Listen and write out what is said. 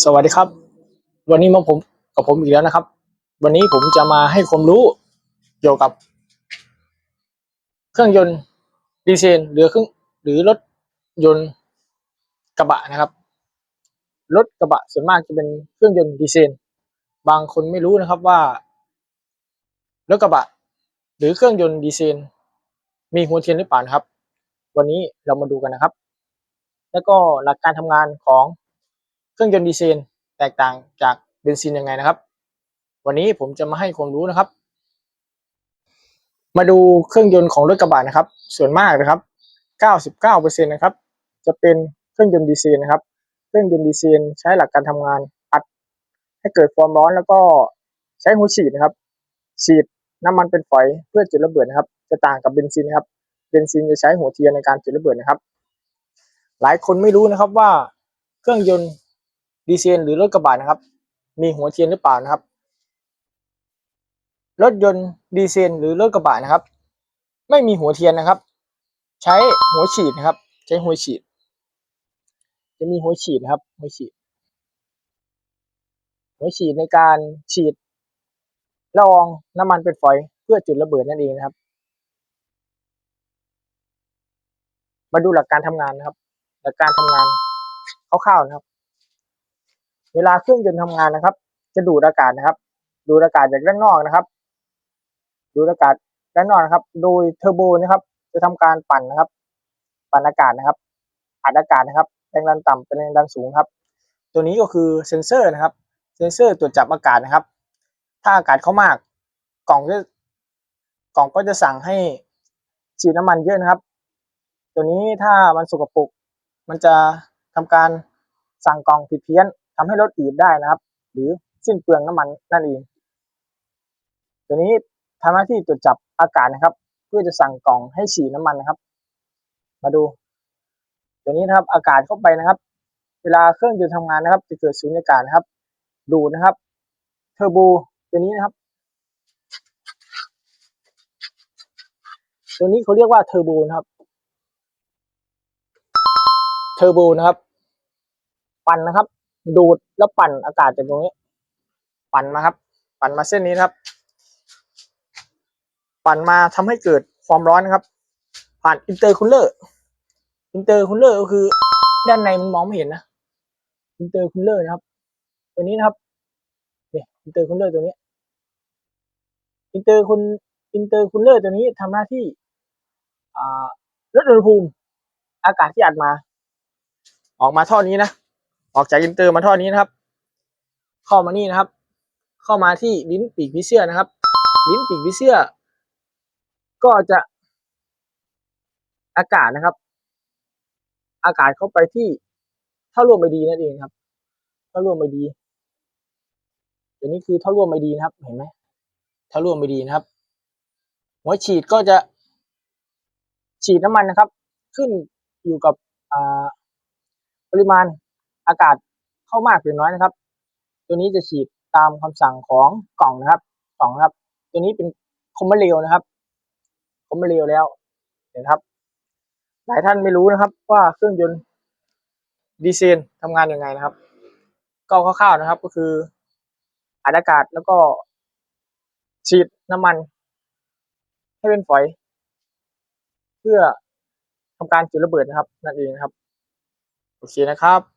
สวัสดีครับ วันนี้มาผมกับผมอีกแล้วนะครับ วันนี้ผมจะมาให้ความรู้เกี่ยวกับ เครื่องยนต์ดีเซลหรือเครื่องหรือรถยนต์กระบะนะครับรถกระบะส่วนมากจะเป็นเครื่องยนต์ดีเซลบางคนไม่รู้นะครับว่ารถกระบะ หรือเครื่องยนต์ดีเซลมีหัวเทียนหรือเปล่านะครับ วันนี้เรามาดูกันนะครับ แล้วก็หลักการทำงานของ เครื่องยนต์ดีเซลแตกต่างจากเบนซินยังไงนะครับ วันนี้ผมจะมาให้ความรู้นะครับ มาดูเครื่องยนต์ของรถกระบะนะครับ ส่วนมากนะครับ 99%นะครับ จะเป็นเครื่องยนต์ดีเซลนะครับ เครื่องยนต์ดีเซลใช้หลักการทำงานอัด ให้เกิดความร้อนแล้วก็ใช้หัวฉีดนะครับฉีดน้ำมันเป็นฝอยเพื่อจุดระเบิดนะครับ จะต่างกับเบนซินนะครับเบนซินจะใช้หัวเทียนในการจุดระเบิดนะครับ หลายคนไม่รู้นะครับว่าเครื่องยนต์ ดีเซลหรือรถกระบะนะครับ มีหัวเทียนหรือเปล่านะครับ รถยนต์ดีเซลหรือรถกระบะนะครับ ไม่มีหัวเทียนนะครับ ใช้หัวฉีดนะครับ ใช้หัวฉีด จะมีหัวฉีดนะครับ หัวฉีด หัวฉีดในการฉีดละอองน้ำมันเป็นฝอยเพื่อจุดระเบิดนั่นเองนะครับ มาดูหลักการทำงานนะครับ หลักการทำงานคร่าวๆนะครับ เวลาเครื่องยนต์ทำงานนะครับ จะดูดอากาศนะครับ ดูดอากาศจากด้านนอกนะครับ ดูดอากาศด้านนอกนะครับ โดยเทอร์โบนะครับ จะทำการปั่นนะครับ ปั่นอากาศนะครับ อัดอากาศนะครับ แรงดันต่ำเป็นแรงดันสูงครับ ตัวนี้ก็คือเซ็นเซอร์นะครับ เซ็นเซอร์ตรวจจับอากาศนะครับ ถ้าอากาศเข้ามาก กล่องจะกล่องก็จะสั่งให้ฉีดน้ำมันเยอะนะครับ ตัวนี้ถ้ามันสกปรกมันจะทำการสั่งกล่องผิดเพี้ยน ทำให้รถอืดได้นะครับ หรือสิ้นเปลืองน้ำมันนั่นเอง ตัวนี้ทำหน้าที่ตรวจจับอากาศนะครับ เพื่อจะสั่งกล่องให้ฉีดน้ำมันนะครับ มาดู ตัวนี้นะครับอากาศเข้าไปนะครับ เวลาเครื่องยนต์ทำงานนะครับ จะเกิดสูญญากาศนะครับ ดูดนะครับเทอร์โบตัวนี้นะครับ ตัวนี้เขาเรียกว่าเทอร์โบนะครับเทอร์โบนะครับ ปั่นนะครับ ดูดแล้วปั่นอากาศจากตรงนี้ ปั่นมาครับ ปั่นมาเส้นนี้ครับ ปั่นมาทำให้เกิดความร้อนนะครับ ผ่านอินเตอร์คูลเลอร์อินเตอร์คูลเลอร์ก็คือ ด้านในมันมองไม่เห็นนะอินเตอร์คูลเลอร์นะครับ ตัวนี้นะครับเนี่ยอินเตอร์คูลเลอร์ตัวนี้อินเตอร์คูลอินเตอร์คูลเลอร์ตัวนี้ทำหน้าที่ลดอุณหภูมิ อากาศที่อัดมา ออกมาท่อนี้นะ ออกจากอินเตอร์มาท่อนี้นะครับ เข้ามานี่นะครับ เข้ามาที่ลิ้นปีกผีเสื้อนะครับ ลิ้นปีกผีเสื้อก็จะอากาศนะครับ อากาศเข้าไปที่ท่อร่วมไอดีนั่นเองครับท่อร่วมไอดีตัวนี้คือท่อร่วมไอดีนะครับ เห็นไหมท่อร่วมไอดีนะครับ หัวฉีดก็จะฉีดน้ำมันนะครับ ขึ้นอยู่กับปริมาณ อากาศเข้ามากหรือน้อยนะครับ ตัวนี้จะฉีดตามคำสั่งของกล่องนะครับกล่องนะครับ ตัวนี้เป็นคอมมานเรลนะครับคอมมานเรลแล้วเห็นครับ หลายท่านไม่รู้นะครับ ว่าเครื่องยนต์ดีเซลทำงานยังไงนะครับ ก็คร่าวๆนะครับก็คืออัดอากาศแล้วก็ฉีดน้ำมัน ให้เป็นฝอย เพื่อทำการจุดระเบิดนะครับ นั่นเองนะครับ โอเคนะครับ